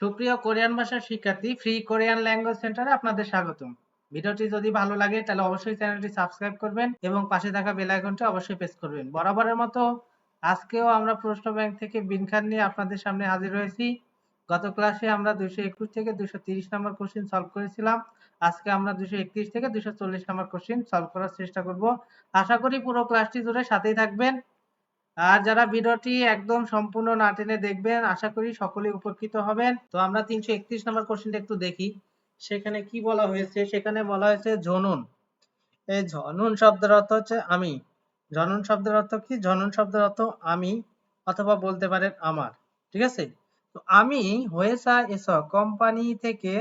সুপ্রিয় কোরিয়ান ভাষার শিক্ষার্থী ফ্রি কোরিয়ান ল্যাঙ্গুয়েজ সেন্টারে আপনাদের স্বাগতম। ভিডিওটি যদি ভালো লাগে, তাহলে অবশ্যই চ্যানেলটি সাবস্ক্রাইব করবেন এবং পাশে থাকা বেল আইকনটি অবশ্যই প্রেস করবেন। বরাবরের মতো আজকেও আমরা প্রশ্ন ব্যাংক থেকে বিনখান নিয়ে আপনাদের সামনে হাজির হয়েছি। গত ক্লাসে আমরা দুইশো একুশ থেকে দুইশো তিরিশ নম্বর কোশ্চিন সলভ করেছিলাম। আজকে আমরা দুইশো একত্রিশ থেকে দুইশো চল্লিশ নম্বর কোশ্চিন সলভ করার চেষ্টা করব। আশা করি পুরো ক্লাসটি জুড়ে সাথেই থাকবেন। আর যারা ভিডিওটি একদম সম্পূর্ণ না টেনে দেখবেন, আশা করি সকলেই উপকৃত হবেন। তো আমরা তিনশো একত্রিশ নম্বর কোশ্চেনটা একটু দেখি। সেখানে কি বলা হয়েছে? সেখানে বলা হয়েছে জনুন। এই জনুন শব্দের অর্থ হচ্ছে আমি। জনন শব্দের অর্থ কি? জনন শব্দের অর্থ আমি অথবা বলতে পারেন আমার। ঠিক আছে? তো আমি হয়েছা এস, কোম্পানি থেকে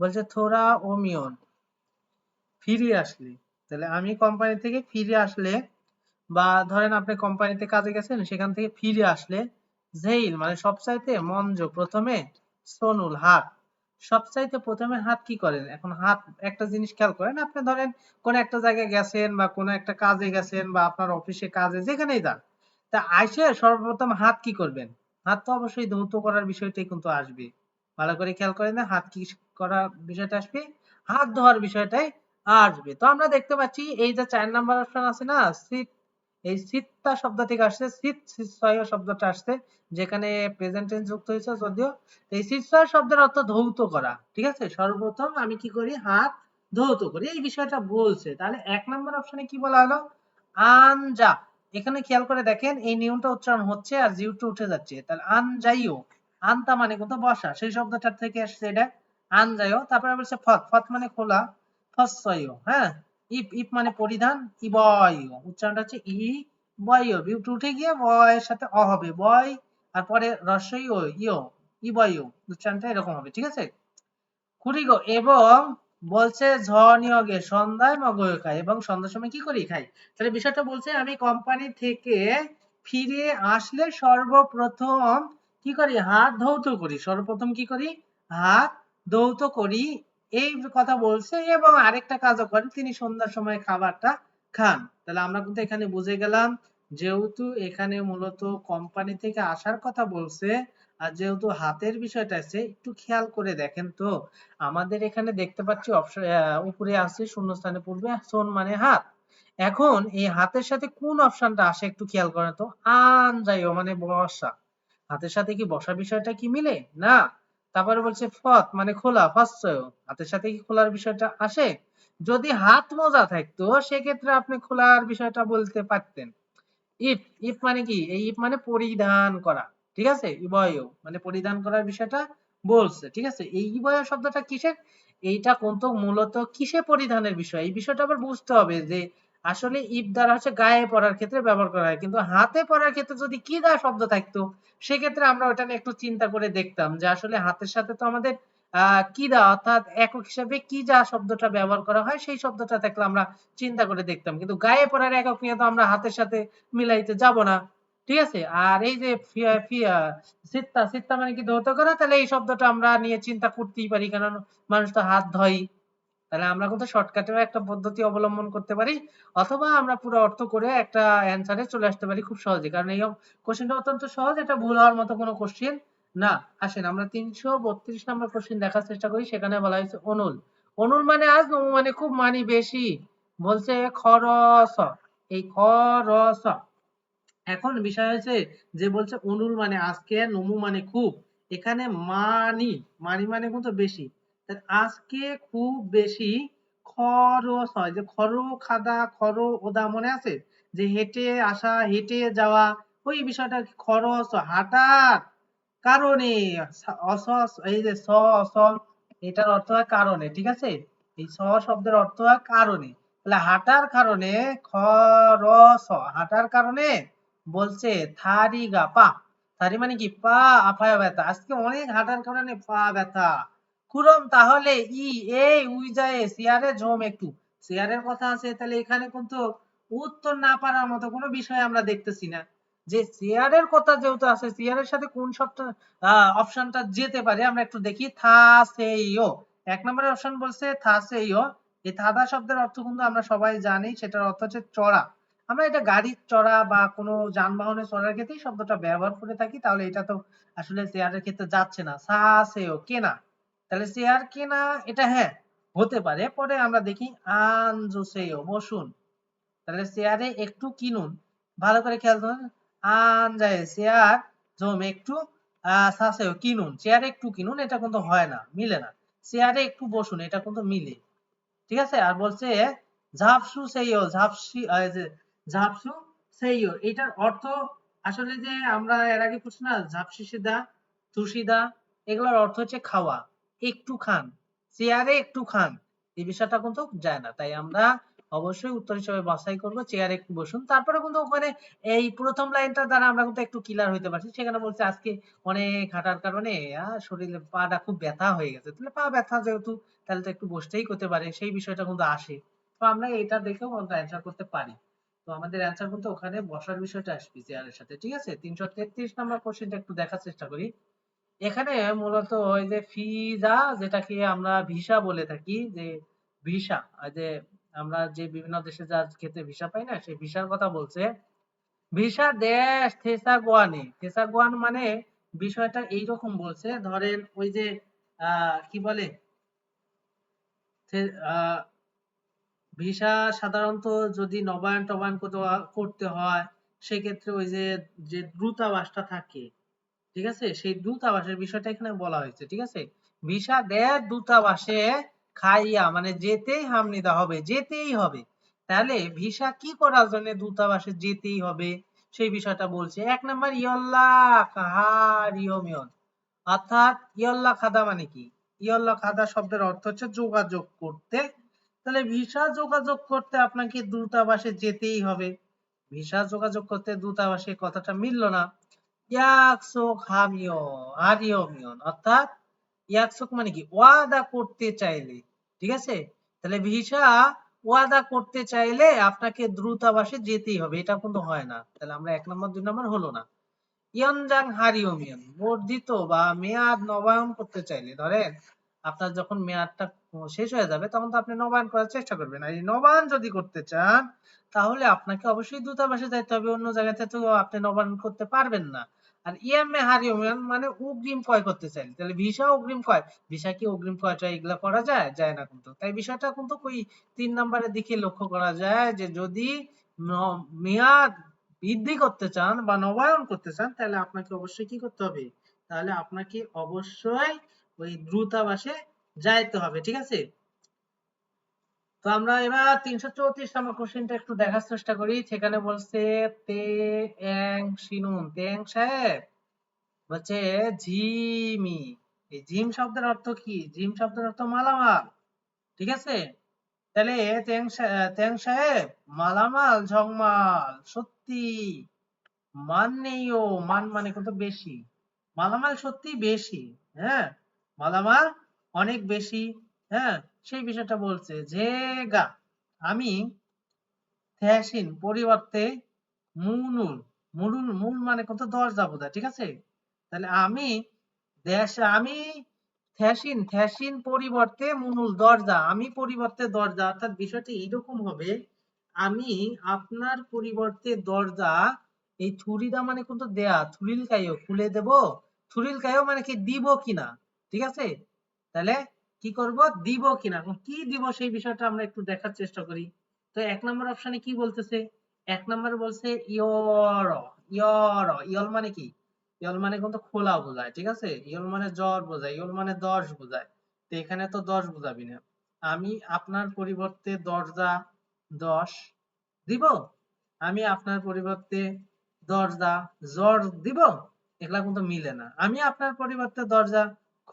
বলছে থোরা ও মিয়ন। ফিরে আসলে। তাহলে আমি কোম্পানি থেকে ফিরে আসলে বা ধরেন আপনি কোম্পানিতে কাজে গেছেন, সেখান থেকে ফিরে আসলে জেইল মানে সবচাইতে মঞ্জ প্রথমে সোনুল হাত সবচাইতে প্রথমে হাত কি করেন? এখন হাত একটা জিনিস খেয়াল করেন, আপনি ধরেন কোন একটা জায়গায় গেছেন বা কোন একটা কাজে গেছেন বা আপনার অফিসে কাজে, যেখানেই যান, তা আইসে সর্বপ্রথম হাত কি করবেন? হাত তো অবশ্যই ধৌত করার বিষয়টাই কিন্তু আসবে। ভালো করে খেয়াল করেন না হাত কি করার বিষয়টা আসবে? হাত ধোয়ার বিষয়টাই আসবে। তো আমরা দেখতে পাচ্ছি, এই যে চার নাম্বার অপশন আছে না সিট এই সিত্তা শব্দ থেকে আসছে, সিত সিৎসয় শব্দটা আসছে, যেখানে প্রেজেন্ট টেন্স যুক্ত হয়েছে যদিও। এই সিৎসয় শব্দের অর্থ ধৌত করা, ঠিক আছে? সর্বপ্রথম আমি কি করি? হাত ধৌত করি। এই বিষয়টা বলছে। তাহলে এক নম্বর অপশনে কি বলা হলো? আনজা। এখানে খেয়াল করে দেখেন, এই নিয়মটা উচ্চারণ হচ্ছে আর জিউটা উঠে যাচ্ছে। তাহলে আনজাইও। আনতা মানে কত? বসা। সেই শব্দটা থেকে আসছে এটা। আনজাইও। তারপরে বলছে ফত। ফত মানে খোলা। ফসয়ও হ্যাঁ? ইপ ইপ মানে পরিধান ইবয় উচ্চারণটা হচ্ছে ই, বয় বিউটি উঠে গিয়ে বয়ের সাথে অ হবে, বয়। আর পরে রসই, ও উচ্চারণটা এরকম হবে, ঠিক আছে? কুড়িগো এবং বলছে ঝ নিয়োগে, সন্ধ্যায় মগয় খাই এবং সন্ধ্যার সময় কি করি খাই? তাহলে বিষয়টা বলছে, আমি কোম্পানি থেকে ফিরে আসলে সর্বপ্রথম কি করি? হাত ধৌত করি। সর্বপ্রথম কি করি? হাত ধৌত করি এই কথা বলছে এবং আরেকটা কাজও করেন, তিনি সন্ধ্যার সময় খাবারটা খান। তাহলে আমরা কিন্তু এখানে বুঝে গেলাম, যেহেতু এখানে মূলত কোম্পানি থেকে আসার কথা বলছে, আর যেহেতু হাতের বিষয়টা আছে, একটু খেয়াল করে দেখেন তো। আমাদের এখানে দেখতে পাচ্ছি অপশন উপরে আছে শূন্যস্থানে পূর্বে সোন মানে হাত। এখন এই হাতের সাথে কোন অপশনটা আসে একটু খেয়াল করেন তো। আন যাইও মানে বসা। হাতের সাথে কি বসা বিষয়টা কি মিলে? না। তারপরে বলছে, ফত মানে খোলা ফার্স্ট হাতের সাথে কি খোলার বিষয়টা আসে? যদি হাত মোজা থাকতো, সেক্ষেত্রে আপনি খোলার বিষয়টা বলতে পারতেন। ইফ ইফ মানে কি? এই ইফ মানে পরিধান করা। ঠিক আছে? ইবয় মানে পরিধান করার বিষয়টা বলছে। ঠিক আছে? এই ইবয় শব্দটা কিসের? এইটা কিন্তু মূলত কিসে পরিধানের বিষয়? এই বিষয়টা আবার বুঝতে হবে যে আসলে ইফ দ্বারা হচ্ছে গায়ে পরার ক্ষেত্রে ব্যবহার করা হয়। কিন্তু হাতে পরার ক্ষেত্রে যদি কি দ্বারা শব্দ থাকতো, সেক্ষেত্রে আমরা ওটা নিয়ে একটু চিন্তা করে দেখতাম যে আসলে হাতের সাথে তো আমাদের আহ কিদা অর্থাৎ একক হিসাবে কি যা শব্দটা ব্যবহার করা হয়, সেই শব্দটা থাকলে আমরা চিন্তা করে দেখতাম। কিন্তু গায়ে পড়ার একক নিয়ে তো আমরা হাতের সাথে মিলাইতে যাব না। ঠিক আছে? আর এই যে সিত্তা সিত্তা মানে কি ধৌত করা? তাহলে এই শব্দটা আমরা নিয়ে চিন্তা করতেই পারি। কারণ মানুষ তো হাত ধয় তাহলে আমরা কিন্তু শর্টকাটেও একটা পদ্ধতি অবলম্বন করতে পারি, অথবা আমরা পুরো অর্থ করে একটা অ্যান্সারে চলে আসতে পারি খুব সহজে। কারণ এই কোশ্চেনটা অত্যন্ত সহজ, এটা ভুল হওয়ার মতো কোনো কোশ্চেন না। আসেন, আমরা তিনশো বত্রিশ নম্বর কোশ্চেন দেখার চেষ্টা করি, সেখানে বলা হয়েছে অনুল। অনুল মানে আজ, নমু মানে খুব মানি বেশি। বলছে খরস এই খরস এখন বিষয় হয়েছে যে বলছে অনুল মানে আজকে, নমু মানে খুব। এখানে মানি মানি মানে কিন্তু বেশি। আজকে খুব বেশি খরচ হয়। যে খর খাদা, খর ওদা মনে আছে? যে হেঁটে আসা, হেঁটে যাওয়া, ওই বিষয়টা খরচ হাঁটার কারণে এই যে স, অস, এটার অর্থ হয় কারণে, ঠিক আছে? এই স শব্দের অর্থ হয় কারণে। তাহলে হাঁটার কারণে খরচ হাঁটার কারণে বলছে থারি গা পা। থারি মানে কি? পা আপায় ব্যথা। আজকে অনেক হাঁটার কারণে পা ব্যথা। কুরম, তাহলে ই, এই, উই যায় সিয়ারে ঝোম একটু। সিয়ারের কথা আছে, তাহলে এখানে কিন্তু উত্তর না পারার মতো কোনো বিষয় আমরা দেখতেছি না। যে সিয়ারের কথা যেহেতু আছে, সিয়ারের সাথে কোন শব্দটা অপশনটা যেতে পারে, আমরা একটু দেখি। থা সেইও এক নম্বরের অপশন বলছে, থা সেইও এই থাদা শব্দের অর্থ কিন্তু আমরা সবাই জানি, সেটার অর্থ হচ্ছে চড়া। আমরা এটা গাড়ির চড়া বা কোনো যানবাহনে চড়ার ক্ষেত্রেই শব্দটা ব্যবহার করে থাকি, তাহলে এটা তো আসলে চেয়ারের ক্ষেত্রে যাচ্ছে না। সাসেও কেনা তাহলে চেয়ার কেনা এটা হ্যাঁ হতে পারে। পরে আমরা দেখি আনজোসেও বসুন। তাহলে চেয়ারে একটু কিনুন। ভালো করে খেয়াল আন যায় চেয়ার জম একটু সাসেও কিনুন। চেয়ারে একটু কিনুন, এটা কিন্তু হয় না, মিলে না। চেয়ারে একটু বসুন, এটা কিন্তু মিলে। ঠিক আছে? আর বলছে, ঝাপসু সেইও ঝাপসি ঝাপসু সেইও এটার অর্থ আসলে যে আমরা এর আগে পড়ছি না ঝাপসি সিদা তুষিদা এগুলোর অর্থ হচ্ছে খাওয়া। একটু খান চেয়ারে একটু খান, এই বিষয়টা কিন্তু যায় না। তাই আমরা অবশ্যই উত্তর হিসেবে বাছাই করব চেয়ারে একটু বসুন। তারপরে কিন্তু ওখানে এই প্রথম লাইনটা দ্বারা আমরা কিন্তু একটু ক্লিয়ার হইতে পারছি। সেখানে বলছে, আজকে অনেক হাঁটার কারণে শরীরে পাটা খুব ব্যথা হয়ে গেছে। তাহলে পা ব্যথা যেহেতু, তাহলে তো একটু বসতেই করতে পারে, সেই বিষয়টা কিন্তু আসে। তো আমরা এটা দেখেও আমরা অ্যান্সার করতে পারি। তো আমাদের অ্যান্সার কিন্তু ওখানে বসার বিষয়টা আসবে চেয়ারের সাথে, ঠিক আছে? তিনশো তেত্রিশ নম্বর কোশ্চেনটা একটু দেখার চেষ্টা করি। এখানে মূলত ওই যে ফিজা, যেটাকে আমরা ভিসা বলে থাকি, যে ভিসা যে আমরা যে বিভিন্ন দেশে যার ক্ষেত্রে ভিসা পাই না সেই ভিসার কথা বলছে। ভিসা দেশ থেসা গোয়ানে থেসা গোয়ান মানে বিষয়টা এইরকম বলছে, ধরেন ওই যে কি বলে? ভিসা সাধারণত যদি নবায়ন টবায়ন করতে- করতে হয়, সেক্ষেত্রে ওই যে যে দূতাবাসটা থাকে ঠিক আছে? সেই দূতাবাসের বিষয়টা এখানে বলা হয়েছে, ঠিক আছে? ভিসা দেয় দূতাবাসে খাইয়া মানে যেতেই হামনিদা হবে, যেতেই হবে। তাহলে ভিসা কি করার জন্য দূতাবাসে যেতেই হবে? সেই বিষয়টা বলছে। এক নম্বর, ইয়ল্লা কাহারিয়মিয়ন অর্থাৎ ইয়ল্লা খাদা মানে কি? ইয়ল্লা খাদা শব্দের অর্থ হচ্ছে যোগাযোগ করতে। তাহলে ভিসা যোগাযোগ করতে আপনাকে দূতাবাসে যেতেই হবে। ভিসা যোগাযোগ করতে দূতাবাসে কথাটা মিললো না। অর্থাৎ ইয়াকসোক মানে কি ওয়াদা করতে চাইলে। ঠিক আছে? তাহলে ভিসা ওয়াদা করতে চাইলে আপনাকে দ্রুতাবাসে যেতেই হবে। এটা কিন্তু হয় না। তাহলে আমরা এক নম্বর, দুই নম্বর হলো না। হারিওমিয়ন, বর্ধিত বা মেয়াদ নবায়ন করতে চাইলে। ধরেন, আপনার যখন মেয়াদটা শেষ হয়ে যাবে, তখন তো আপনি নবায়ন করার চেষ্টা করবেন। আর নবায়ন যদি করতে চান তাহলে আপনাকে অবশ্যই দূতাবাসে যাইতে হবে, অন্য জায়গাতে তো আপনি নবায়ন করতে পারবেন না। আর ইএমএ হারিওমিয়ন মানে অগ্রিম ক্রয় করতে চাইলে, তাহলে ভিসা অগ্রিম ক্রয়, ভিসা কি অগ্রিম ক্রয়টা এগুলা করা যায়? যায় না কিন্তু। তাই বিষয়টা কিন্তু ওই তিন নম্বরের দিকে লক্ষ্য করা যায় যে যদি মেয়াদ বৃদ্ধি করতে চান বা নবায়ন করতে চান, তাহলে আপনাকে অবশ্যই কি করতে হবে? তাহলে আপনাকে অবশ্যই ওই দ্রুতাবাসে যাইতে হবে, ঠিক আছে? তো আমরা এবার তিনশো চৌত্রিশ নম্বর কোশ্চেনটা একটু দেখার চেষ্টা করি। সেখানে বলছে, তে, এং শিনুন তেং সাহেব? বলছে ঝিমি এই ঝিম শব্দের অর্থ কি? ঝিম শব্দের অর্থ মালামাল। ঠিক আছে? তাহলে তেং তেং সাহেব, মালামাল, ঝংমাল। সত্যি। মান নেই ও। মান মানে কত বেশি? মালামাল সত্যি বেশি হ্যাঁ? মালামাল অনেক বেশি। হ্যাঁ সেই বিষয়টা বলছে যে, গা, আমি থ্যাসিন পরিবর্তে মুনুল মুনুল মূল মানে কত? দরজা বোঝায় ঠিক আছে? তাহলে আমি দেশ, আমি থ্যাসিন থ্যাসিন পরিবর্তে মুনুল দরজা আমি পরিবর্তে দরজা অর্থাৎ বিষয়টি এইরকম হবে, আমি আপনার পরিবর্তে দরজা এই থুরিদা মানে কিন্তু দেয়া, থুরিল কাইও খুলে দেব, থুরিল কাইও মানে কি দিব কিনা, ঠিক আছে? তাহলে কি করব? দিব কিনা? কি দিব সেই বিষয়টা আমরা একটু দেখার চেষ্টা করি। তো এক নম্বর অপশনে কি বলতেছে? এক নম্বরে বলছে ইয়র ইয়র, ইয়ল মানে কি? ইয়ল মানে কিন্তু খোলা বোঝায়, ঠিক আছে? ইয়ল মানে জ্বর বোঝায়, ইয়ল মানে দশ বোঝায়। তো এখানে তো দশ বোঝাবি না। আমি আপনার পরিবর্তে দরজা দশ দিব, আমি আপনার পরিবর্তে দরজা জ্বর দিব, এগুলা কিন্তু মিলে না। আমি আপনার পরিবর্তে দরজা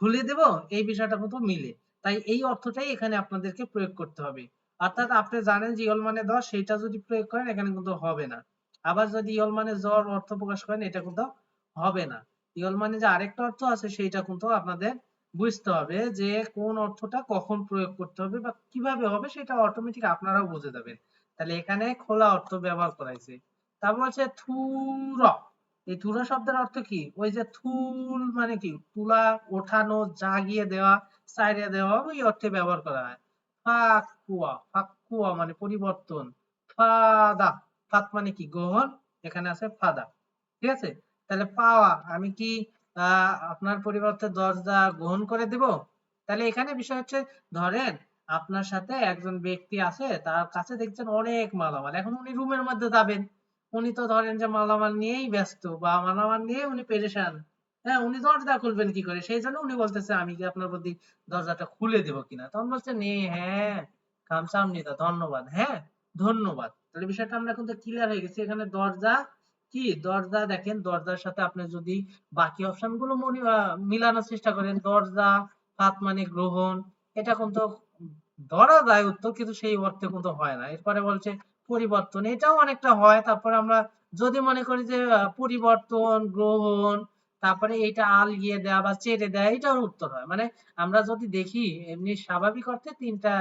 খুলে দেব, এই বিষয়টা কিন্তু মিলে। তাই এই অর্থটাই এখানে আপনাদেরকে প্রয়োগ করতে হবে। অর্থাৎ আপনি জানেন যে ইয়ল মানে দশ সেইটা যদি প্রয়োগ করেন, এখানে কিন্তু হবে না। আবার যদি ইয়ল মানে জ্বর অর্থ প্রকাশ করেন, এটা কিন্তু হবে না। ইয়ল মানে যে আরেকটা অর্থ আছে, সেইটা কিন্তু আপনাদের বুঝতে হবে যে কোন অর্থটা কখন প্রয়োগ করতে হবে বা কীভাবে হবে, সেটা অটোমেটিক আপনারাও বুঝে যাবেন। তাহলে এখানে খোলা অর্থ ব্যবহার করাইছে তারপর হচ্ছে থুর এই থুর শব্দের অর্থ কি? ওই যে থুল মানে কি? তুলা ওঠানো, জাগিয়ে দেওয়া, সাইড়ে দেওয়া ওই অর্থে ব্যবহার করা হয়। ফাকুয়া ফাকুয়া মানে পরিবর্তন। ফাদা ফাত মানে কি? গ্রহণ। এখানে আছে ফাদা। ঠিক আছে? তাহলে পাওয়া, আমি কি আপনার পরিবর্তে দরজা গ্রহণ করে দেব? তাহলে এখানে বিষয় হচ্ছে, ধরেন আপনার সাথে একজন ব্যক্তি আছে, তার কাছে দেখছেন অনেক মালামাল। এখন উনি রুমের মধ্যে যাবেন। উনি তো ধরেন যে মালামাল নিয়েই ব্যস্ত বা মালামাল নিয়ে উনি পেরেশান। হ্যাঁ উনি দরজা খুলবেন কি করে? সেই জন্য উনি বলতেছে, আমি কি আপনার প্রতি দরজাটা খুলে দেবো কিনা? তখন বলছে, নে হ্যাঁ খামসামনিদা ধন্যবাদ। হ্যাঁ ধন্যবাদ। তাহলে বিষয়টা আমরা কিন্তু ক্লিয়ার হয়ে গেছি। এখানে দরজা কি? দরজা দেখেন, দরজার সাথে আপনি যদি বাকি অপশনগুলো মিলানোর চেষ্টা করেন, দরজা, হাত মানে গ্রহণ, এটা কিন্তু ধরা যায় উত্তর, কিন্তু সেই অর্থে কিন্তু হয় না। এরপরে বলছে পরিবর্তন, এটাও অনেকটা হয়। তারপরে আমরা যদি মনে করি যে পরিবর্তন, গ্রহণ, তারপরে এটা আলগিয়ে দেওয়া বা চেড়ে দেওয়া এটাও উত্তর হয়। মানে আমরা যদি দেখি, এমনি স্বাভাবিক অর্থে তিনটা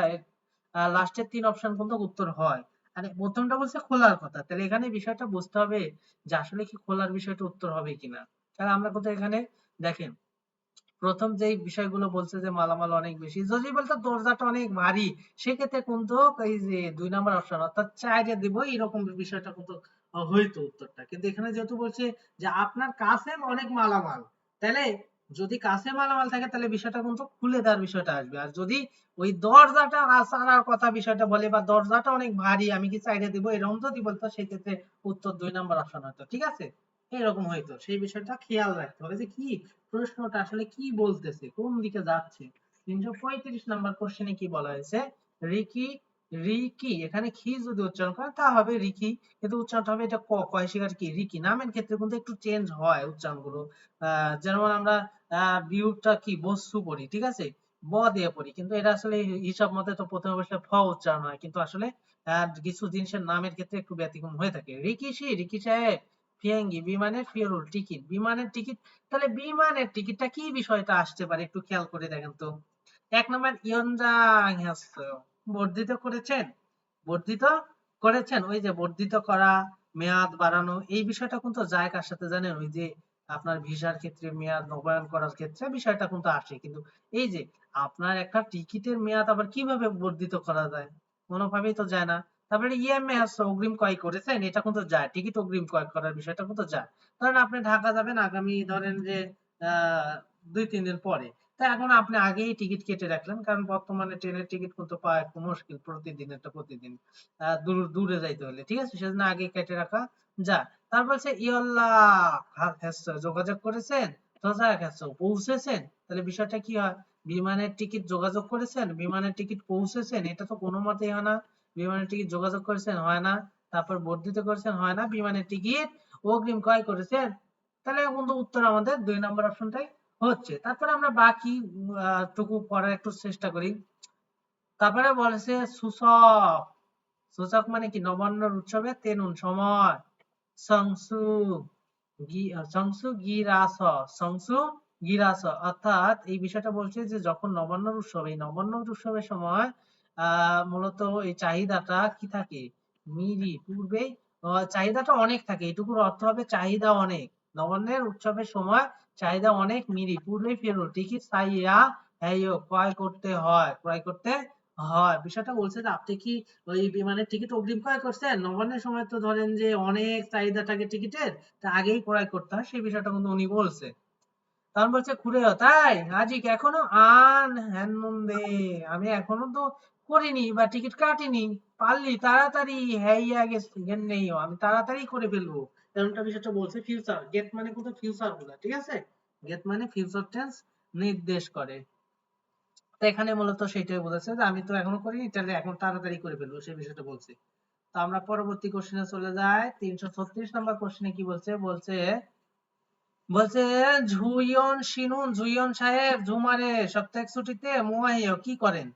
লাস্টের তিন অপশন কিন্তু উত্তর হয়। মানে প্রথমটা বলছে খোলার কথা। তাহলে এখানে বিষয়টা বুঝতে হবে যে আসলে কি খোলার বিষয়টা উত্তর হবে কিনা। তাহলে আমরা কিন্তু এখানে দেখেন প্রথম যেই বিষয়গুলো বলছে যে মালামাল অনেক বেশি, যদি বলতো দরজাটা অনেক ভারী, সেক্ষেত্রে কিন্তু এই যে দুই নম্বর অপশন অর্থাৎ চাইরে দিব এরকম বিষয়টা কিন্তু হইতো উত্তরটা। কিন্তু এখানে যেহেতু বলছে যে আপনার কাছে অনেক মালামাল তাহলে যদি কাছে মালামাল থাকে তাহলে বিষয়টা কিন্তু খুলে দেওয়ার বিষয়টা আসবে। আর যদি ওই দরজাটা আসার কথা বিষয়টা বলে, বা দরজাটা অনেক ভারী, আমি কি চাইরে দিব, এরকম যদি বলতো, সেক্ষেত্রে উত্তর দুই নম্বর অপশন হতো, ঠিক আছে? এরকম হয়তো সেই বিষয়টা খেয়াল রাখতে হবে যে কি প্রশ্নটা আসলে কি বলতেছে, কোন দিকে যাচ্ছে। তিনশো পঁয়ত্রিশ নাম্বার কোশ্চেনে কি বলা হয়েছে? রিকি রিকি, এখানে কি যদি উচ্চারণ করে, তা হবে রিকি। কিন্তু উচ্চারণটা হবে এটা ক কয় শিকার কি? রিকি। নামের ক্ষেত্রে কিন্তু একটু চেঞ্জ হয় উচ্চারণগুলো যেমন আমরা বিউটা কি? বস্তু পড়ি, ঠিক আছে? ব দিয়ে পড়ি। কিন্তু এটা আসলে হিসাব মতে তো প্রথমে বসলে ফ উচ্চারণ হয়। কিন্তু আসলে কিছু জিনিসের নামের ক্ষেত্রে একটু ব্যতিক্রম হয়ে থাকে। রিকিশি রিকি সাহেব। ফিয়াঙ্গি বিমানের ফিরুল টিকিট বিমানের টিকিট তাহলে বিমানের টিকিটটা কি বিষয়টা আসতে পারে একটু খেয়াল করে দেখেন তো। এক নম্বর ইয়নজাং বর্ধিত করেছেন বর্ধিত করেছেন, ওই যে বর্ধিত করা, মেয়াদ বাড়ানো, এই বিষয়টা কিন্তু যায় কার সাথে জানেন, ওই যে আপনার ভিসার ক্ষেত্রে মেয়াদ নবায়ন করার ক্ষেত্রে বিষয়টা কিন্তু আসে, কিন্তু এই যে আপনার একটা টিকিটের মেয়াদ আবার কীভাবে বর্ধিত করা যায়, কোনোভাবেই তো যায় না। তারপরে ইএমএ আছে অগ্রিম ক্রয় করেছেন, এটা কিন্তু যায় টিকিট অগ্রিম ক্রয় করার বিষয়টা কিন্তু যায় ধরেন আপনি ঢাকা যাবেন, আগামী ধরেন যে দুই, তিন দিন পরে। তা এখন আপনি আগেই টিকিট কেটে রাখলেন, কারণ বর্তমানে ট্রেনের টিকিট কিন্তু পাওয়া একটু মুশকিল, প্রতিদিন একটা প্রতিদিন। দূর, দূরে যাইতে হলে, ঠিক আছে? সেজন্য আগে কেটে রাখা যায় তারপর সে ইয়ল্লা যোগাযোগ করেছেন? পৌঁছেছেন? তাহলে বিষয়টা কি হয়? বিমানের টিকিট যোগাযোগ করেছেন? বিমানের টিকিট পৌঁছেছেন? এটা তো কোনো মতেই হয় না। বিমানের টিকিট যোগাযোগ করেছেন, হয় না? তারপর বর্ধিত করেছেন, হয় না? বিমানের টিকিট অগ্রিম ক্রয় করেছেন? তাহলে কিন্তু উত্তর আমাদের দুই নম্বর অপশনটাই হচ্ছে। তারপরে আমরা বাকি টুকু পড়ার একটু চেষ্টা করি। তারপরে বলেছে সূচক। সূচক মানে কি? নবান্নর উৎসবে তেনুন সময়। সংসু সংসু গিরাস সংসু গিরাস। অর্থাৎ এই বিষয়টা বলছে যে যখন নবান্নর উৎসব, এই নবান্নর উৎসবের সময় মূলত এই চাহিদাটা কি থাকে? মিরি, পূর্বে চাহিদাটা অনেক থাকে। এটুকুর অর্থ হবে চাহিদা অনেক। নবান্নের উৎসবের সময় চাহিদা অনেক মিরি, পূর্বে ফেরুল টিকিট চাইয়া হ্যাঁ ক্রয় করতে হয়, ক্রয় করতে হয়। বিষয়টা বলছে যে আপনি কি ওই বিমানের টিকিট অগ্রিম ক্রয় করছেন? নবান্নের সময় তো ধরেন যে অনেক চাহিদা থাকে টিকিটের, তা আগেই ক্রয় করতে হয়, সেই বিষয়টা কিন্তু উনি বলছে। তখন বলছে ঘুরে তাই? আজিক এখনও আন হ্যান্নন্দে আমি এখনও তো করিনি বা টিকিট কাটিনি, পারলি তাড়াতাড়ি হ্যাইয়া গেছে নেই আমি তাড়াতাড়ি করে ফেলব। এরকমটা বিষয়টা বলছে ফিউচার গেট মানে ফিউচার ঠিক আছে? গেট মানে ফিউচার টেন্স নির্দেশ করে। তো এখানে মূলত সেটাই বোঝাচ্ছে যে, আমি তো এখনও করিনি, তাহলে এখন তাড়াতাড়ি করে ফেলব, সেই বিষয়টা বলছে। তো আমরা পরবর্তী কোশ্চেনে চলে যাই, তিনশো ছত্রিশ নম্বর কোশ্চেনে কি বলছে? বলছে বলছে, ঝুইয়ন শিনুন, ঝুইয়ন সাহেব, ঝুমারে সপ্তাহে ছুটিতে মোয়াইয় কি করেন?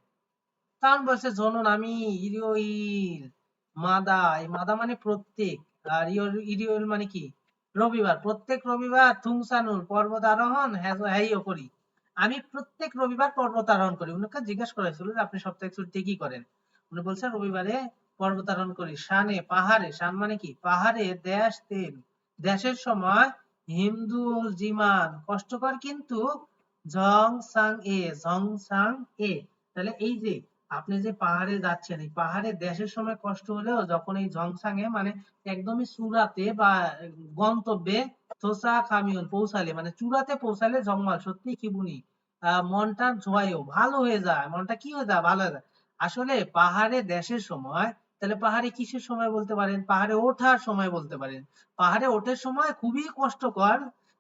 তখন বলছে জনুন, আমি ইরিওইল, মাদা, এই মাদা মানে প্রত্যেক, আর ইরিওইল মানে কি? রবিবার, প্রত্যেক রবিবার থুংসানুর পর্বত আরোহণ হ্যাইও করি। আমি প্রত্যেক রবিবার পর্বত আরোহণ করি। উনাকে জিজ্ঞাসা করা হয়েছিল যে আপনি সপ্তাহে ছুটিতে কি করেন? উনি বলছে রবিবারে পর্বত আরোহণ করি। শানে, পাহাড়ে, শান মানে কি? পাহাড়ে, দেশ, তেল। দেশের সময় হিন্দু জিমান কষ্টকর কিন্তু ঝং সাং এ ঝং সাং এ তাহলে এই যে আপনি যে পাহাড়ে যাচ্ছেন, এই পাহাড়ে দেশের সময় কষ্ট হলেও যখন এই ঝংসাঙে মানে একদমই চূড়াতে বা গন্তব্যে তোসা খামিউন পৌঁছালে মানে চূড়াতে পৌঁছালে জঙ্গল, সত্যি কি বুনি মনটা জোয়াইও ভালো হয়ে যায়, মনটা কি হয়ে যায়? ভালো হয়ে যায়। আসলে পাহাড়ে দেশের সময়, তাহলে পাহাড়ে কিসের সময় বলতে পারেন? পাহাড়ে ওঠার সময় বলতে পারেন। পাহাড়ে ওঠার সময় খুবই কষ্টকর,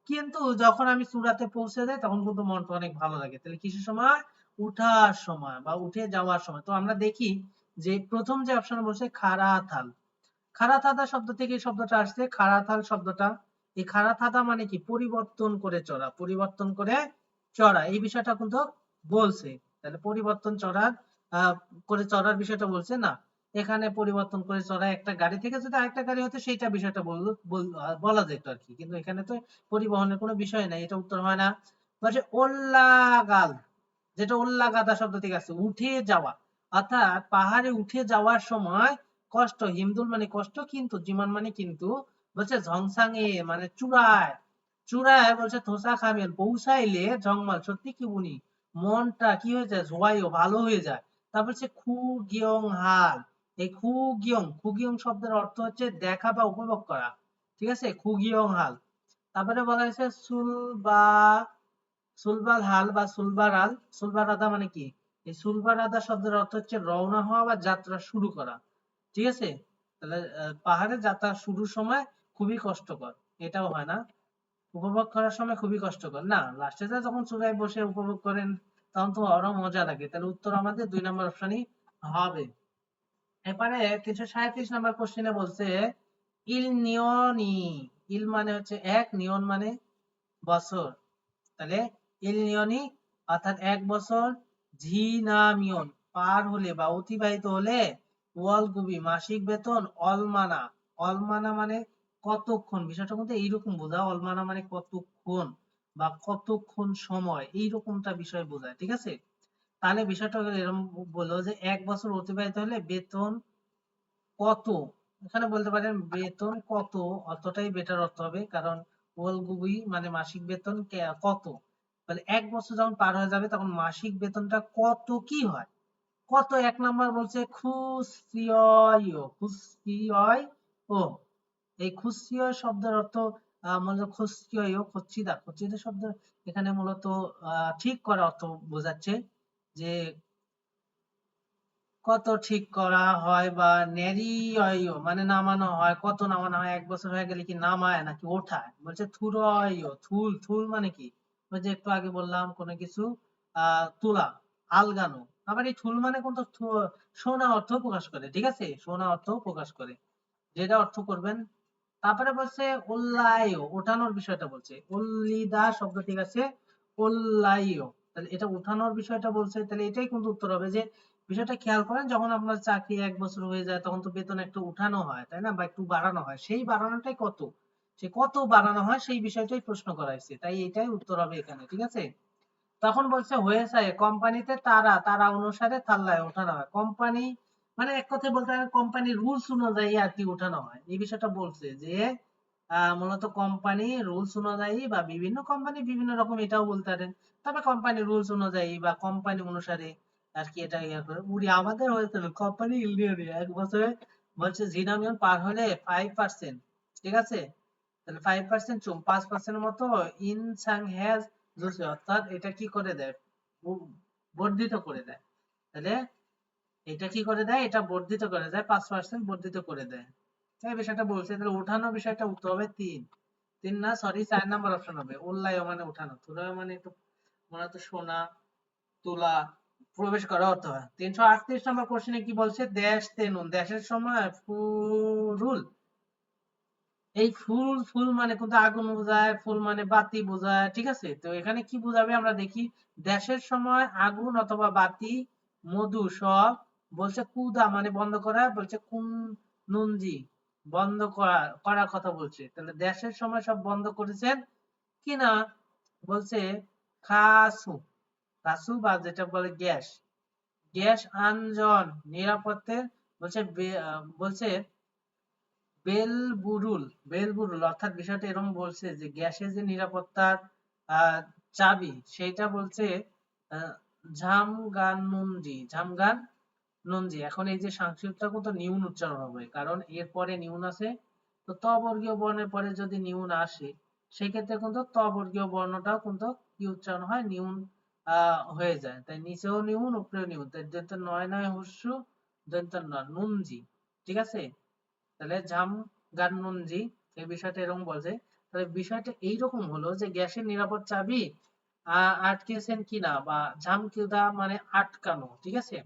কিন্তু যখন আমি চূড়াতে পৌঁছে যাই, তখন কিন্তু মনটা অনেক ভালো লাগে। তাহলে কিসের সময়? উঠার সময় বা উঠে যাওয়ার সময়। তো আমরা দেখি যে প্রথম যে অপশন বলছে খারাথাল। খারাথাদা শব্দ থেকে শব্দটা আসছে। খারাথাল শব্দটা, এই খারাথাদা মানে কি? পরিবর্তন করে চড়া, পরিবর্তন করে চড়া। এই বিষয়টা কিন্তু বলছে। তাহলে পরিবর্তন চড়ার করে চড়ার বিষয়টা বলছে না। এখানে পরিবর্তন করে চড়া একটা গাড়ি থেকে যদি আরেকটা গাড়ি হতো, সেইটা বিষয়টা বলা যেত আর কি। কিন্তু এখানে তো পরিবহনের কোনো বিষয় নাই, এটা উত্তর হয় না। বলছে ওল্লাগাল। যেটা ওল্লাগাদা শব্দ থেকে আসছে উঠে যাওয়া। অর্থাৎ পাহাড়ে উঠে যাওয়ার সময় কষ্ট, হিমদুল মানে কষ্ট কিন্তু, জিমান মানে কিন্তু বলছে ঝংসাঙে মানে চূড়ায়। চূড়ায় বলছে থোসা খামেন পৌঁছাইলে জংমাল সত্যি কি বুনি? মনটা কি হয়ে যায়? জোয়াইও ভালো হয়ে যায়। তারপর হচ্ছে খু গিয়ং হাল এই খু গিয়ং খু গিয়ং শব্দের অর্থ হচ্ছে দেখা বা উপভোগ করা। ঠিক আছে? খু গিয়ং হাল তারপরে বলা হয়েছে সুলবা সুলবাল হাল বা সুলবার হাল সুলবার আদা মানে কি? এই সুলবার আদা শব্দের অর্থ হচ্ছে রওনা হওয়া বা যাত্রা শুরু করা। ঠিক আছে? তাহলে পাহাড়ে যাত্রা শুরুর সময় খুবই কষ্টকর। এটাও হয় না। উপভোগ করার সময় খুবই কষ্টকর। না লাস্টে যখন চূড়ায় বসে উপভোগ করেন, তখন তো আরও মজা লাগে। তাহলে উত্তর আমাদের দুই নম্বর অপশনই হবে। এবারে তিনশো সাঁত্রিশ নম্বর কোশ্চেনে বলছে, ইল নিয়নি। ইল মানে হচ্ছে এক, নিয়ন মানে বছর। তাহলে ইল নিয়নি অর্থাৎ এক বছর ঝি নামিয়ন পার হলে বা অতিবাহিত হলে ওয়াল গুবি মাসিক বেতন, অলমানা। অলমানা মানে কতক্ষণ? কিন্তু এইরকম বোঝা, অলমানা মানে কতক্ষণ বা কতক্ষণ সময়? এইরকমটা বিষয় বোঝায়, ঠিক আছে? তাহলে বিষয়টা এরকম বলল যে এক বছর অতিবাহিত হলে বেতন কত? এখানে বলতে পারেন বেতন কত? অতটাই বেটার অর্থ হবে, কারণ ওলগুবি মানে মাসিক বেতন কত? তাহলে এক বছর যখন পার হয়ে যাবে, তখন মাসিক বেতনটা কত কি হয়? কত? এক নাম্বার বলছে ও এই শব্দের অর্থ মূলত শব্দ এখানে মূলত ঠিক করা অর্থ বোঝাচ্ছে যে কত ঠিক করা হয় বা নেরিয় মানে নামানো হয়। কত নামানো হয়? এক বছর হয়ে গেলে কি নামায় নাকি ওঠায়? বলছে থুরয়, থুল থুল মানে কি? ওই যে একটু আগে বললাম, কোনো কিছু তোলা, আলগানো। আবার এই থুল মানে কিন্তু সোনা অর্থ প্রকাশ করে, ঠিক আছে? সোনা অর্থ প্রকাশ করে। যেটা অর্থ করবেন, তারপরে বলছে উল্লায় ওঠানোর বিষয়টা বলছে। উল্লিদা শব্দ ঠিক আছে? উল্লায় তাহলে এটা উঠানোর বিষয়টা বলছে, তাহলে এটাই কিন্তু উত্তর হবে যে, বিষয়টা খেয়াল করেন, যখন আপনার চাকরি এক বছর হয়ে যায়, তখন তো বেতন একটু উঠানো হয়, তাই না? বা একটু বাড়ানো হয়। সেই বাড়ানোটাই কত? সে কত বাড়ানো হয় সেই বিষয়টাই প্রশ্ন করা হয়েছে তাই এটাই উত্তর হবে এখানে, ঠিক আছে? তখন বলছে, হয়েছে, কোম্পানিতে তারা তারা অনুসারে তাল্লায় ওঠানো হয়। কোম্পানি মানে এক কথায় বলতে হবে কোম্পানির রুলস অনুযায়ী আর কি উঠানো হয়। এই বিষয়টা বলছে যে মূলত কোম্পানি রুলস অনুযায়ী বা বিভিন্ন কোম্পানি বিভিন্ন রকম এটাও বলতে পারেন। তবে কোম্পানি রুলস অনুযায়ী বা কোম্পানি অনুসারে আর কি এটা ইয়ে করে। উড়ি আমাদের হয়েছিল কোম্পানি ইউনিয়নে এক বছরে বলছে জিনামিয়ন পার হলে ফাইভ পার্সেন্ট ঠিক আছে? তাহলে ফাইভ পার্সেন্ট পাঁচ পার্সেন্টের মতো ইনসাং হ্যাজ অর্থাৎ এটা কি করে দেয়? বর্ধিত করে দেয়। তাহলে এটা কি করে দেয়? এটা বর্ধিত করে দেয়, পাঁচ পার্সেন্ট বর্ধিত করে দেয়। এই বিষয়টা বলছে, তাহলে উঠানো বিষয়টা উত্তর হবে তিন। তিন না সরি চার নাম্বার অপশন হবে। উল্লায় মানে উঠানো। তুলায় মানে একটু মনে হতো সোনা, তোলা, প্রবেশ করা অর্থ হয়। তিনশো আটত্রিশ নম্বর কোশ্চেনে কি বলছে? দেশ, তেনুন। দেশের সময় ফুরুল। এই ফুল ফুল মানে কিন্তু আগুন বোঝায়, ফুল মানে বাতি বোঝায়, ঠিক আছে? তো এখানে কি বোঝাবে আমরা দেখি, দেশের সময় আগুন অথবা বাতি, মধু সব বলছে কুদা মানে বন্ধ করা, বলছে কুন, নুনজি বন্ধ করা, করার কথা বলছে। তাহলে দেশের সময় সব বন্ধ করেছেন কিনা? বলছে খাসু খাসু বা যেটা বলে গ্যাস গ্যাস আনজন নিরাপত্তের বলছে বলছে বেলবুরুল বেলবুরুল অর্থাৎ বিষয়টা এরকম বলছে যে গ্যাসের যে নিরাপত্তার চাবি, সেইটা বলছে ঝামগানুনজি ঝামগান নুনজি এখন এই যে সাংস্কৃতটা কিন্তু নিউন উচ্চারণ হবে, কারণ এরপরে নিউন আছে। তো ত বর্গীয় বর্ণের পরে যদি নিউন আসে সেই ক্ষেত্রে কিন্তু ত বর্গীয় বর্ণটাও কিন্তু কি উচ্চারণ হয়? নিউন হয়ে যায়। তাই নিচেও নিউন, উপরেও নিউন। তাই দন্ত নয় নয় হস্য দন্ত নুনজি ঠিক আছে? তাহলে ঝাম গান নুনজি এই বিষয়টা এরকম বলছে তাহলে বিষয়টা এইরকম হলো যে গ্যাসের নিরাপদ চাবি আহ আটকেছেন কিনা বা ঝামকিদা মানে আটকানো, ঠিক আছে?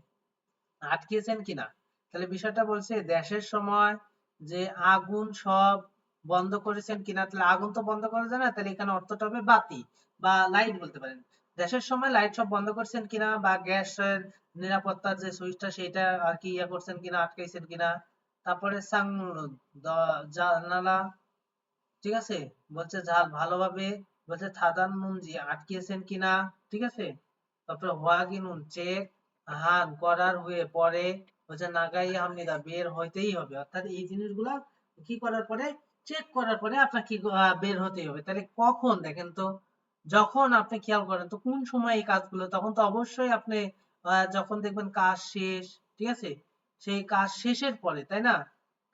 আটকেছেন কিনা? তাহলে বিষয়টা বলছে দেশের সময় যে আগুন সব বন্ধ করেছেন কিনা, তাহলে আগুন তো বন্ধ করা যায় না, তাহলে এখানে অর্থটা হবে বাতি বা লাইট বলতে পারেন। দেশের সময় লাইট সব বন্ধ করছেন কিনা বা গ্যাসের নিরাপত্তার যে সুইচটা সেটা আর কি ইয়া করছেন কিনা, আটকাইছেন কিনা? তারপরে সাং জানালা ঠিক আছে? বলছে যা ভালোভাবে। বলছে, থাদান নুনজি আটকিয়েছেন কিনা ঠিক আছে? তারপরে ওয়াগিনুন চেক হান করার হয়ে পরে। হচ্ছে নাগাই হামনিদা, বের হইতেই হবে। অর্থাৎ এই জিনিসগুলা কি করার পরে চেক করার পরে আপনার কি বের হতেই হবে। তাহলে কখন, দেখেন তো? যখন আপনি খেয়াল করেন, তো কোন সময় এই কাজগুলো? তখন তো অবশ্যই আপনি যখন দেখবেন কাজ শেষ, ঠিক আছে? সেই কাজ শেষের পরে, তাই না?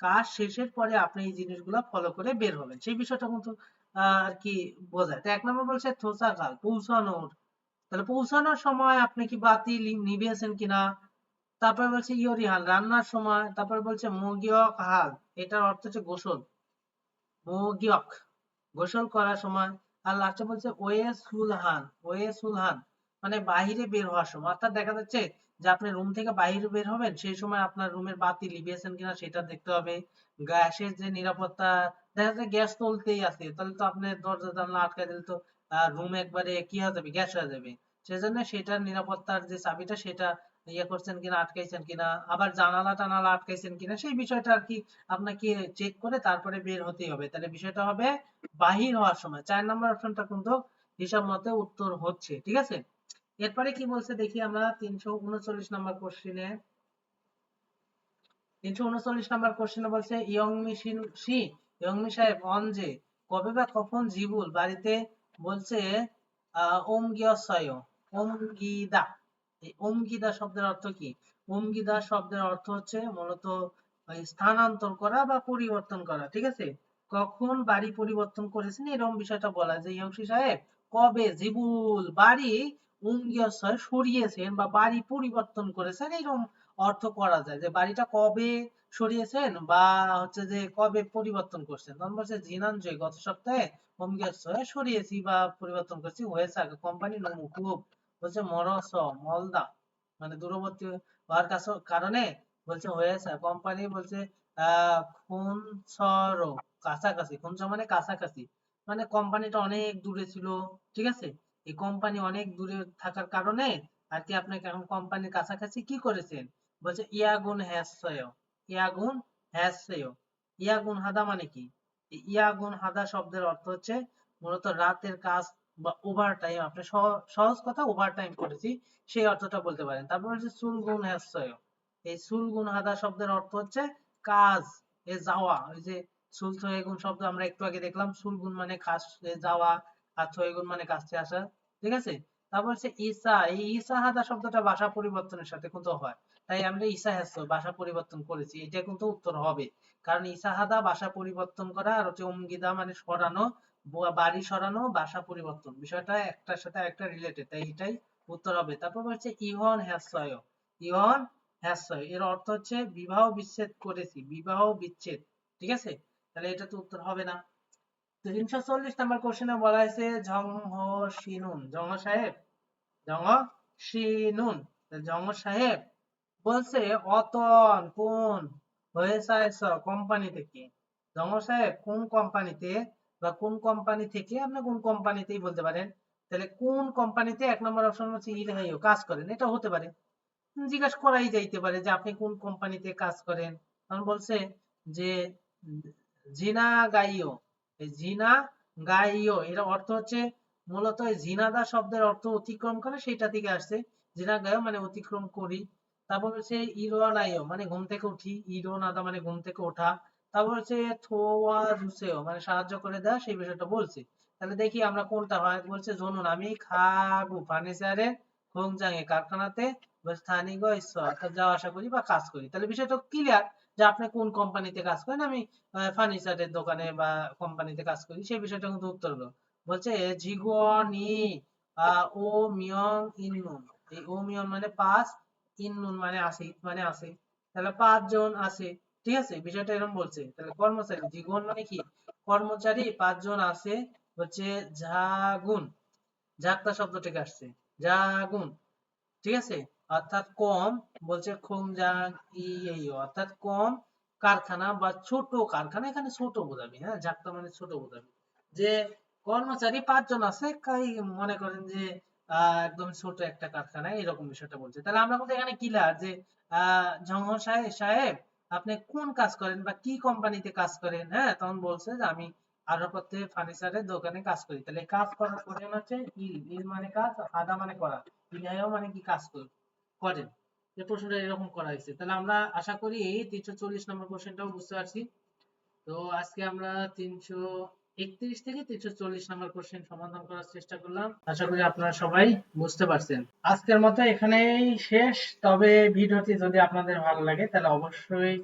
কাজ শেষের পরে আপনি এই জিনিসগুলো ফলো করে বের হবেন। সেই বিষয়টা কিন্তু আর কি বোঝায়। তো এক নম্বর বলছে থোসা কাল, পৌঁছানোর। তাহলে পৌঁছানোর সময় আপনি কি বাতি নিভিয়েছেন কিনা? তারপর বলছে ইয়রিহাল রান্নার সময়। তারপর বলছে মুগিয়ক হাল, এটার অর্থ হচ্ছে গোসল। মুগিয়ক, গোসল করার সময়। আর লাস্টে বলছে ওয়ে সুলহান ওয়ে সুলহান মানে বাহিরে বের হওয়ার সময়। অর্থাৎ দেখা যাচ্ছে যে আপনি রুম থেকে বাইরে বের হবেন, সেই সময় আপনার রুমের বাতি লিভিয়েছেন কিনা সেটা দেখতে হবে। গ্যাসের যে নিরাপত্তা, দেখা যাচ্ছে গ্যাস চলতেই আছে। তাহলে তো আপনি দরজা জানলা আটকে দিলে তো রুম একবারে কি হয়ে যাবে? গ্যাস হয়ে যাবে। সেজন্য সেটার নিরাপত্তার যে চাবিটা, সেটা ইয়ে করছেন কিনা, আটকাইছেন কিনা, আবার জানালা টানালা আটকাইছেন কিনা, সেই বিষয়টা আর কি আপনাকে চেক করে তারপরে বের হতেই হবে। তাহলে বিষয়টা হবে বাহির হওয়ার সময়। চার নম্বর অপশনটা কিন্তু হিসাব মতে উত্তর হচ্ছে, ঠিক আছে? এরপরে কি বলছে? দেখি আমরা তিনশো উনচল্লিশ নম্বর কোশ্চিনে তিনশো উনচল্লিশ নম্বর কোশ্চিনে বলছে, ইয়ংমি যে, কবে বা কখন জিবুল বাড়িতে? বলছে শব্দের অর্থ কি? ওমগিদা শব্দের অর্থ হচ্ছে মূলত স্থানান্তর করা বা পরিবর্তন করা, ঠিক আছে? কখন বাড়ি পরিবর্তন করেছেন? এরকম বিষয়টা বলা যে ইয়ংশী সাহেব, কবে জিবুল বাড়ি উমগিয়সয় সরিয়েছেন বা বাড়ি পরিবর্তন করেছেন এরকম অর্থ করা যায় যে বাড়িটা কবে সরিয়েছেন বা হচ্ছে যে কবে পরিবর্তন করছেন। তখন বলছে জিনানজয় গত সপ্তাহে হোমগেটসয় সরিয়েছি বা পরিবর্তন করছি, হয়েছে আগে কোম্পানি নমু খুব। বলছে মরস মলদা। মানে দূরবর্তী হওয়ার কারণে বলছে, হয়েছে। কোম্পানি বলছে খুনসর কাছাকাছি খুনস মানে কাছাকাছি। মানে কোম্পানিটা অনেক দূরে ছিল, ঠিক আছে? এই কোম্পানি অনেক দূরে থাকার কারণে আর কি আপনাকে এখন কোম্পানির কাছাকাছি কি করেছেন? বলছে, ইয়াগুন হ্যাসয় ইয়াগুন হ্যাসয় ইয়াগুন হাদা মানে কি? ইয়াগুন হাদা শব্দের অর্থ হচ্ছে মূলত রাতের কাজ বা ওভার টাইম আপনি সহজ কথা ওভার টাইম করেছি, সেই অর্থটা বলতে পারেন। তারপর হচ্ছে সুলগুন হ্যাসয় এই সুলগুন হাদা শব্দের অর্থ হচ্ছে কাজ, এ যাওয়া। ওই যে সুল থয়েগুন শব্দ আমরা একটু আগে দেখলাম, সুলগুন মানে কাজ এ যাওয়া আর থয়েগুন মানে কাছে আসা, ঠিক আছে? তারপর হচ্ছে ঈসা, এই ঈসা হাদা শব্দটা ভাষা পরিবর্তনের সাথে কিন্তু হয়। তাই আমরা ঈসা হ্যাস ভাষা পরিবর্তন করেছি, এটা কিন্তু উত্তর হবে। কারণ ঈসা হাদা ভাষা পরিবর্তন করা আর হচ্ছে অঙ্গিদা মানে সরানো বাড়ি সরানো, ভাষা পরিবর্তন। বিষয়টা একটার সাথে একটা রিলেটেড তাই এটাই উত্তর হবে। তারপর হচ্ছে ইহন হ্যাসয় ইহন হ্যাসয় এর অর্থ হচ্ছে বিবাহ বিচ্ছেদ করেছি, বিবাহ বিচ্ছেদ, ঠিক আছে? তাহলে এটা তো উত্তর হবে না। তিনশো চল্লিশ নাম্বার কোশ্চেনে বলা হয়েছে, জং হো শিনুন জং সাহেব? সাহেব বলছে, অতন, কোন? কোম্পানি থেকে সাহেব, কোন কোম্পানিতে বা কোন কোম্পানি থেকে? আপনি কোন কোম্পানিতেই বলতে পারেন। তাহলে কোন কোম্পানিতে এক নম্বর অপশন হচ্ছে কাজ করেন। এটা হতে পারে। জিজ্ঞাসা করাই যাইতে পারে যে আপনি কোন কোম্পানিতে কাজ করেন। তখন বলছে যে, জিনা গাইও এই জিনা গাইও এর অর্থ হচ্ছে মূলত জিনাদা শব্দের অর্থ অতিক্রম করে সেটা থেকে আসছে। জিনা গাইও মানে অতিক্রম করি। তারপর হচ্ছে ইরোনাইও মানে ঘুম থেকে উঠি। ইরোনাদা মানে ঘুম থেকে ওঠা। তারপর হচ্ছে থোয়া জুসেও মানে সাহায্য করে দেওয়া সেই বিষয়টা বলছে। তাহলে দেখি আমরা কোনটা হয়, বলছে, জনুন, আমি খাব, ফার্নিচারে হোংজাং এ কারখানাতে বা স্থানিক ইচ্ছা অর্থাৎ যাওয়া আসা করি বা কাজ করি। তাহলে বিষয়টা ক্লিয়ার যে আপনি কোন কোম্পানিতে কাজ করেন? আমি ফার্নিচারের দোকানে বা কোম্পানিতে কাজ করি। সেই বিষয়টা কিন্তু উত্তর হলো। বলছে জিগনি ও, মিয়ং, ইন্নুন। এই ও, মিয়ং মানে পাঁচ, ইন্নুন মানে আছে মানে আছে তাহলে পাঁচজন আছে ঠিক আছে? বিষয়টা এরকম বলছে। তাহলে কর্মচারী জিগন মানে কি? কর্মচারী পাঁচজন আছে হচ্ছে ঝাগুন। ঝাক্তা শব্দ থেকে আসছে? জাগুন ঠিক আছে? অর্থাৎ কম বলছে খুম জাগ ই অর্থাৎ কম কারখানা বা ছোট কারখানা, এখানে ছোট বোঝাবি হ্যাঁ জাক্তা মানে ছোট বোঝাবি। যে কর্মচারী পাঁচজন আছে মনে করেন যে একদম ছোট একটা কারখানা, এরকম বিষয়টা বলছে। তাহলে আমরা কিন্তু এখানে যে সাহেব, আপনি কোন কাজ করেন বা কি কোম্পানিতে কাজ করেন হ্যাঁ তখন বলছে যে, আমি আরবপথে ফার্নিচারের দোকানে কাজ করি। তাহলে কাজ করার কোরিয়ান হচ্ছে ইল ইল মানে কাজ, আদা মানে করা ইলাইও মানে কি কাজ কর- করেন। এই প্রশ্নটা এরকম করা হয়েছে। তাহলে আমরা আশা করি তিনশো চল্লিশ নম্বর কোশ্চেনটাও বুঝতে পারছি। তো আজকে আমরা তিনশো একত্রিশ থেকে তিনশো চল্লিশ নম্বর কোশ্চেন সমাধান করার চেষ্টা করলাম। আশা করি আপনারা সবাই বুঝতে পারছেন। আজকের মতো এখানেই শেষ। তবে ভিডিওটি যদি আপনাদের ভালো লাগে, তাহলে অবশ্যই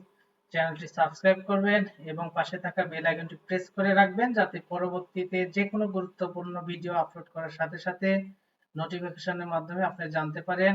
চ্যানেলটি সাবস্ক্রাইব করবেন এবং পাশে থাকা বেল আইকনটি প্রেস করে রাখবেন, যাতে পরবর্তীতে যে কোনো গুরুত্বপূর্ণ ভিডিও আপলোড করার সাথে সাথে নোটিফিকেশনের মাধ্যমে আপনি জানতে পারেন।